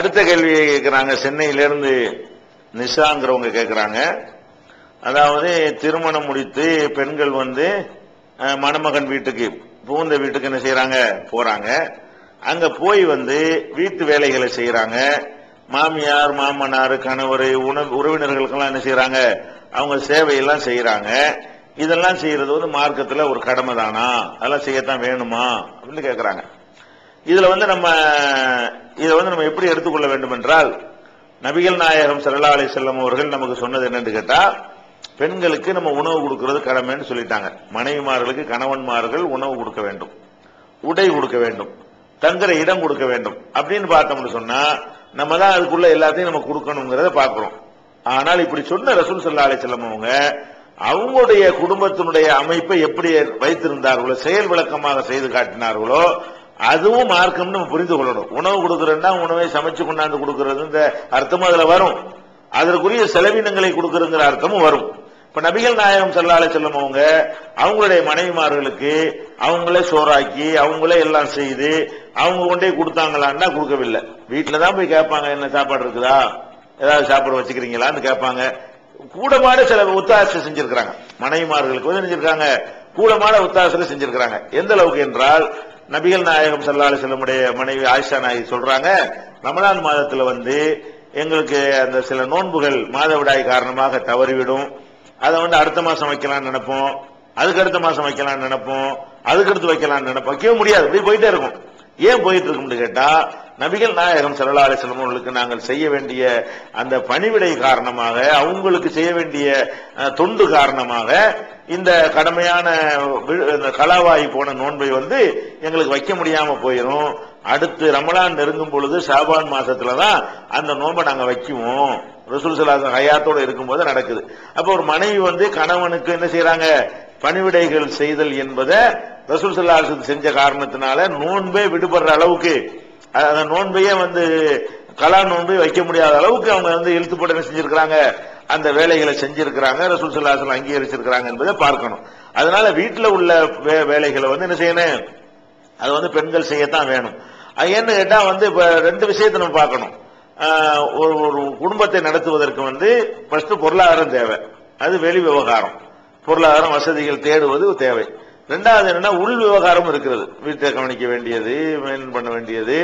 அடுத்த கேள்வி கேட்கிறாங்க. சென்னையிலிருந்து நிஷாங்கிறவங்க கேட்கிறாங்க. அதாவது திருமணம் முடித்து பெண்கள் வந்து மணமகன் வீட்டுக்கு புகுந்த வீட்டுக்கு என்ன செய்யறாங்க போறாங்க. அங்க போய் வந்து வீட்டு வேலைகளை செய்யறாங்க மாமியார் மாமனார் கணவர் உணவு உறவினர்களுக்கெல்லாம் என்ன செய்யறாங்க அவங்க சேவையெல்லாம் செய்யறாங்க இதெல்லாம் செய்யறது வந்து மார்க்கத்துல ஒரு கடமை தானா அதெல்லாம் செய்யத்தான் வேணுமா? அப்படின்னு கேட்கறாங்க. இதுல வந்து நம்ம இதை வந்து நம்ம எப்படி எடுத்துக்கொள்ள வேண்டும் என்றால் நபிகள் நாயகம் ஸல்லல்லாஹு அலி செல்லம் அவர்கள் நமக்கு சொன்னது என்னன்னு கேட்டா பெண்களுக்கு நம்ம உணவு கொடுக்கறது கடமைன்னு சொல்லிட்டாங்க. மனைவிமார்களுக்கு கணவன்மார்கள் உணவு கொடுக்க வேண்டும். உடை கொடுக்க வேண்டும். தங்குற இடம் கொடுக்க வேண்டும். அப்படின்னு பார்த்தோம்னு சொன்னா நம்ம தான் அதுக்குள்ள எல்லாத்தையும் நம்ம கொடுக்கணுங்கிறத பார்க்கிறோம். ஆனால் இப்படி சொன்ன ரசூல் சல்லா அலி செல்லம் அவங்க அவங்களுடைய குடும்பத்தினுடைய அமைப்பை எப்படி வைத்திருந்தார்களோ செயல் விளக்கமாக செய்து காட்டினார்களோ அதுவும் மார்க்கம்னு நம்ம புரிந்து கொள்ளணும். உணவு கொடுக்குறேன்னா உணவை சமைச்சு கொண்டாந்து கொடுக்கறது இந்த அர்த்தமும் அதுல வரும். அதற்குரிய செலவினங்களை கொடுக்கறங்கிற அர்த்தமும் வரும். இப்ப நபிகள் நாயகம் செல்லால செல்லும் அவங்க அவங்களுடைய மனைவிமார்களுக்கு அவங்களே சோறாக்கி அவங்களே எல்லாம் செய்து அவங்க கொண்டே கொடுத்தாங்களான்னா கொடுக்கவில்லை. வீட்டுல தான் போய் கேட்பாங்க என்ன சாப்பாடு இருக்குதா? ஏதாவது சாப்பாடு வச்சுக்கிறீங்களான்னு கேட்பாங்க. கூடமாட சில ஒத்தாசை செஞ்சிருக்கிறாங்க. மனைவிமார்களுக்கு வந்து செஞ்சிருக்காங்க. கூடமாட ஒத்தாசை செஞ்சிருக்கிறாங்க. எந்த அளவுக்கு என்றால் நபிகள் நாயகம் ஸல்லல்லாஹு அலைஹி மனைவி ஆயிஷா நாயகி சொல்றாங்க ரமலான் மாதத்துல வந்து எங்களுக்கு அந்த சில நோன்புகள் மாதவிடாய் காரணமாக தவறிவிடும். அதை வந்து அடுத்த மாசம் வைக்கலாம்னு நினைப்போம் அதுக்கு அடுத்த மாசம் வைக்கலாம்னு நினைப்போம் அதுக்கு அடுத்து வைக்கலாம்னு நினைப்போம். வைக்கவே முடியாது இப்படி போயிட்டே இருக்கும். ஏன் போயிட்டு இருக்கும்னு கேட்டா நபிகள் நாயகம் ஸல்லல்லாஹு அலைஹி நாங்கள் செய்ய வேண்டிய அந்த பணிவிடை காரணமாக அவங்களுக்கு செய்ய வேண்டிய தொண்டு காரணமாக இந்த கடமையான வி- இந்த போன நோன்பை வந்து எங்களுக்கு வைக்க முடியாம போயிடும் அடுத்து ரமலான் நெருங்கும் பொழுது ஷாபான் மாசத்துல தான் அந்த நோன்பை நாங்க வைக்குவோம். ரசூல் சலாசன் ஹயாத்தோட இருக்கும்போது நடக்குது. அப்போ ஒரு மனைவி வந்து கணவனுக்கு என்ன செய்யறாங்க பணிவிடைகள் செய்தல் என்பதை ரசூல் சல்லாஹ் செஞ்ச காரணத்தினால நோன்பே விடுபடுற அளவுக்கு அந்த நோன்பையே வந்து கலா நோன்பை வைக்க முடியாத அளவுக்கு அவங்க வந்து இழுத்துப்பட செஞ்சிருக்கிறாங்க. அந்த வேலைகளை செஞ்சிருக்கிறாங்க. ரசூல் சல்லாஹ் அங்கீகரிச்சிருக்கிறாங்க என்பதை பார்க்கணும். அதனால வீட்டில் உள்ள வே- வேலைகளை வந்து என்ன செய்யணும்? அது வந்து பெண்கள் செய்யத்தான் வேணும். அது ஏன்னு கேட்டால் வந்து இப்போ ரெண்டு விஷயத்தை நம்ம பார்க்கணும். ஒரு ஒரு குடும்பத்தை நடத்துவதற்கு வந்து ஃபர்ஸ்ட் பொருளாதாரம் தேவை. அது வெளி விவகாரம். பொருளாதாரம் வசதிகள் தேடுவது தேவை. ரெண்டாவது என்னன்னா உள் விவகாரம் இருக்கிறது. வீட்டை கவனிக்க வேண்டியது மெயின் பண்ண வேண்டியது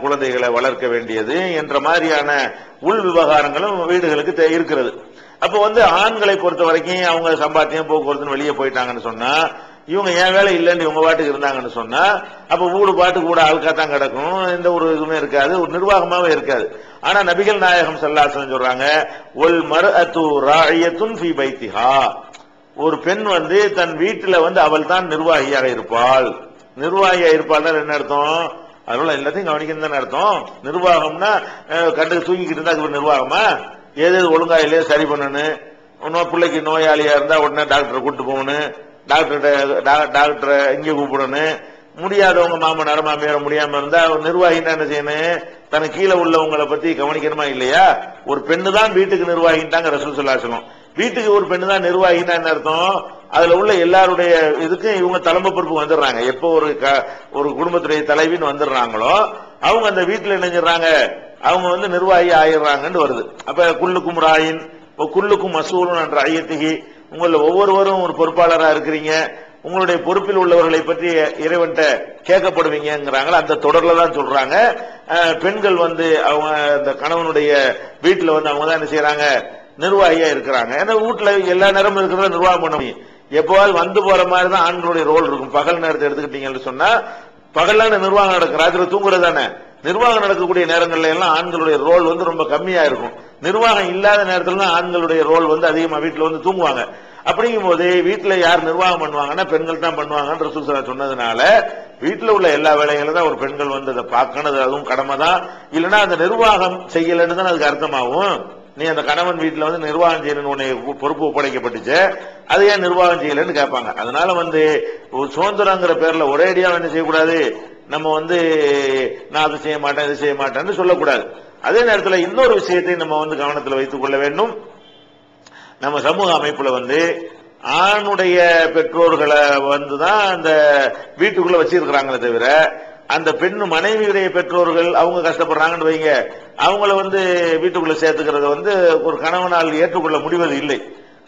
குழந்தைகளை வளர்க்க வேண்டியது என்ற மாதிரியான உள் விவகாரங்களும் வீடுகளுக்கு தே- இருக்கிறது. அப்போ வந்து ஆண்களை பொறுத்த வரைக்கும் அவங்க சம்பாத்தியம் போக்குவரத்துன்னு வெளியே போயிட்டாங்கன்னு சொன்னா இவங்க என் வேலை இல்லைன்னு இவங்க பாட்டுக்கு இருந்தாங்கன்னு சொன்னா அப்ப வீடு பாட்டு கூட ஆள்கா தான் கிடக்கும். எந்த ஒரு இதுவுமே இருக்காது ஒரு நிர்வாகமாவே இருக்காது. ஆனா நபிகள் நாயகம் சல்லாசன் சொல்றாங்க ஒல் மரு அத்து ராயத்துன் ஃபி பைத்திஹா. ஒரு பெண் வந்து தன் வீட்டில் வந்து அவள் தான் நிர்வாகியாக இருப்பாள். நிர்வாகியா இருப்பாள் என்ன அர்த்தம்? அதனால எல்லாத்தையும் கவனிக்கணும் தானே அர்த்தம். நிர்வாகம்னா கண்டு தூங்கிக்கிட்டு இருந்தா அது நிர்வாகமா? ஏது எது ஒழுங்கா இல்லையோ சரி பண்ணணும் இன்னும் பிள்ளைக்கு நோயாளியா இருந்தா உடனே டாக்டரை கூப்பிட்டு போகணும். டாக்டர்கிட்ட டாக்டரை இங்கே கூப்பிடணும். முடியாதவங்க மாமனார் மாமியார் முடியாம இருந்தா நிர்வாகினா என்ன செய்யணும்? தனக்கு கீழே உள்ளவங்களை பத்தி கவனிக்கணுமா இல்லையா? ஒரு பெண்ணு தான் வீட்டுக்கு நிர்வாகிட்டாங்க ரசூல் ஆசனம் வீட்டுக்கு ஒரு பெண்ணு தான் நிர்வாகினா என்ன அர்த்தம்? அதுல உள்ள எல்லாருடைய இதுக்கும் இவங்க தலைமை பொறுப்பு வந்துடுறாங்க. எப்போ ஒரு க- ஒரு குடும்பத்துடைய தலைவின்னு வந்துடுறாங்களோ அவங்க அந்த வீட்டுல என்ன அவங்க வந்து நிர்வாகி ஆயிடுறாங்கன்னு வருது. அப்ப குல்லுக்கும் ராயின் குல்லுக்கும் மசூலும் என்ற ஐயத்திகி உங்களில் ஒவ்வொருவரும் ஒரு பொறுப்பாளராக இருக்கிறீங்க. உங்களுடைய பொறுப்பில் உள்ளவர்களை பற்றி இறைவன்ட்ட கேட்கப்படுவீங்கிறாங்களா அந்த தொடர்ல தான் சொல்றாங்க. பெண்கள் வந்து அவங்க அந்த கணவனுடைய வீட்டுல வந்து அவங்க தான் என்ன செய்யறாங்க? நிர்வாகியா இருக்கிறாங்க. ஏன்னா வீட்டுல எல்லா நேரமும் இருக்கிறத நிர்வாகம் பண்ண முடியும். எப்போவாது வந்து போற மாதிரி தான் ஆண்களுடைய ரோல் இருக்கும். பகல் நேரத்தை எடுத்துக்கிட்டீங்கன்னு சொன்னா பகல்லான நிர்வாகம் நடக்கும். ராத்திரி தூங்குறது தானே. நிர்வாகம் நடக்கக்கூடிய நேரங்கள்ல எல்லாம் ஆண்களுடைய ரோல் வந்து ரொம்ப கம்மியா இருக்கும். நிர்வாகம் இல்லாத நேரத்துல தான் ஆண்களுடைய ரோல் வந்து அதிகமா வீட்டுல வந்து தூங்குவாங்க. அப்படிங்கும் போது வீட்டுல யார் நிர்வாகம் பண்ணுவாங்கன்னா பெண்கள் தான் பண்ணுவாங்கன்னு சொன்னதுனால வீட்டுல உள்ள எல்லா வேலைகளும் தான் ஒரு பெண்கள் வந்து அதை பார்க்கணும். அதுவும் கடமை தான் இல்லைன்னா அந்த நிர்வாகம் செய்யலைன்னு தான் அதுக்கு அர்த்தமாகும். நீ அந்த கணவன் வீட்டில் வந்து நிர்வாகம் செய்யணும்னு உன்னை பொறுப்பு ஒப்படைக்கப்பட்டுச்சு. அது ஏன் நிர்வாகம் செய்யலைன்னு கேட்பாங்க. அதனால வந்து ஒரு சுதந்திரங்கிற பேர்ல ஒரேடியாக என்ன செய்யக்கூடாது? நம்ம வந்து நான் அதை செய்ய மாட்டேன் இது செய்ய மாட்டேன்னு சொல்லக்கூடாது. அதே நேரத்தில் இன்னொரு விஷயத்தை நம்ம வந்து கவனத்தில் வைத்துக் கொள்ள வேண்டும். நம்ம சமூக அமைப்புல வந்து ஆணுடைய பெற்றோர்களை வந்து தான் அந்த வீட்டுக்குள்ள வச்சிருக்கிறாங்களே தவிர அந்த பெண் மனைவியுடைய பெற்றோர்கள் அவங்க கஷ்டப்படுறாங்கன்னு வைங்க. அவங்கள வந்து வீட்டுக்குள்ள சேர்த்துக்கிறது வந்து ஒரு கணவனால் ஏற்றுக்கொள்ள முடிவது இல்லை.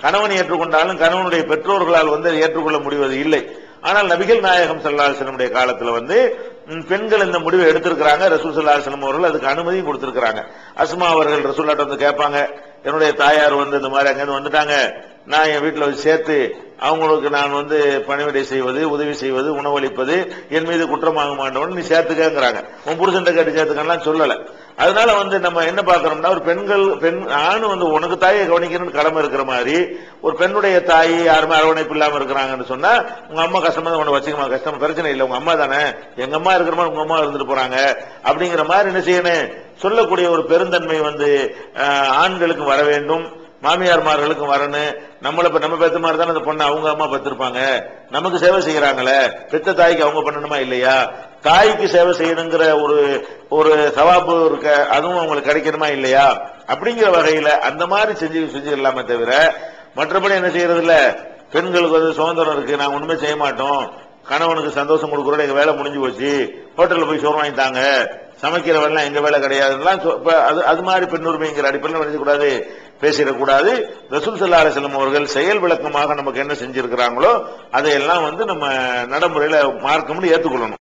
கணவன் ஏற்றுக்கொண்டாலும் கணவனுடைய பெற்றோர்களால் வந்து ஏற்றுக்கொள்ள முடிவது இல்லை. ஆனால் நபிகள் நாயகம் சல்லாஹனுடைய காலத்துல வந்து பெண்கள் இந்த முடிவை எடுத்திருக்கிறாங்க. ரசூல் சல்லாஹம் அவர்கள் அதுக்கு அனுமதியும் கொடுத்திருக்கிறாங்க. அஸ்மா அவர்கள் ரசூல்லாட்ட வந்து கேட்பாங்க என்னுடைய தாயார் வந்து இந்த மாதிரி அங்கேருந்து வந்துட்டாங்க. நான் என் வீட்டில் வச்சு சேர்த்து அவங்களுக்கு நான் வந்து பணிவிடை செய்வது உதவி செய்வது உணவளிப்பது என் மீது குற்றமாக மாட்டவன் நீ சேர்த்துக்கங்கிறாங்க. உன் புருஷன் கேட்டு சேர்த்துக்கலாம் சொல்லலை. அதனால வந்து நம்ம என்ன பார்க்கறோம்னா ஒரு பெண்கள் பெண் ஆண் வந்து உனக்கு தாயை கவனிக்கணும்னு கடமை இருக்கிற மாதிரி ஒரு பெண்ணுடைய தாய் யாருமே அரவணைப்பு இல்லாம இருக்கிறாங்கன்னு சொன்னா உங்க அம்மா கஷ்டமா தான் உன்னை வச்சுக்கமா? கஷ்டம் பிரச்சனை இல்லை. உங்க அம்மா தானே? எங்க அம்மா இருக்கிற மாதிரி உங்க அம்மா இருந்துட்டு போறாங்க. அப்படிங்கிற மாதிரி என்ன செய்யணும்? சொல்லக்கூடிய ஒரு பெருந்தன்மை வந்து ஆண்களுக்கு வர வேண்டும். மாமியார்மார்களுக்கும் வரணும் நம்மள நம்ம பெத்த மாதிரி தானே அந்த பொண்ணு அவங்க அம்மா பெற்றிருப்பாங்க நமக்கு சேவை செய்யறாங்களே பெத்த தாய்க்கு அவங்க பண்ணணுமா இல்லையா? தாய்க்கு சேவை செய்யணுங்கிற ஒரு ஒரு சவாபு இருக்க அதுவும் அவங்களுக்கு கிடைக்கணுமா இல்லையா? அப்படிங்கிற வகையில அந்த மாதிரி செஞ்சு செஞ்சிடலாமே தவிர மற்றபடி என்ன செய்யறது இல்ல பெண்களுக்கு வந்து சுதந்திரம் இருக்கு நாங்க ஒண்ணுமே செய்ய மாட்டோம். கணவனுக்கு சந்தோஷம் கொடுக்குறோம் எங்க வேலை முடிஞ்சு போச்சு. ஹோட்டல்ல போய் சோறு வாங்கிட்டாங்க சமைக்கிற எங்க வேலை கிடையாதுலாம் அது அது மாதிரி பெண்ணுரிமைங்கிற அடிப்படையில் நினைச்சக்கூடாது பேசிடக்கூடாது. ரசூல் சல்லா அலிஸ்லம் அவர்கள் செயல் விளக்கமாக நமக்கு என்ன செஞ்சிருக்கிறாங்களோ அதையெல்லாம் வந்து நம்ம நடைமுறையில மார்க்கம்னு ஏற்றுக்கொள்ளணும்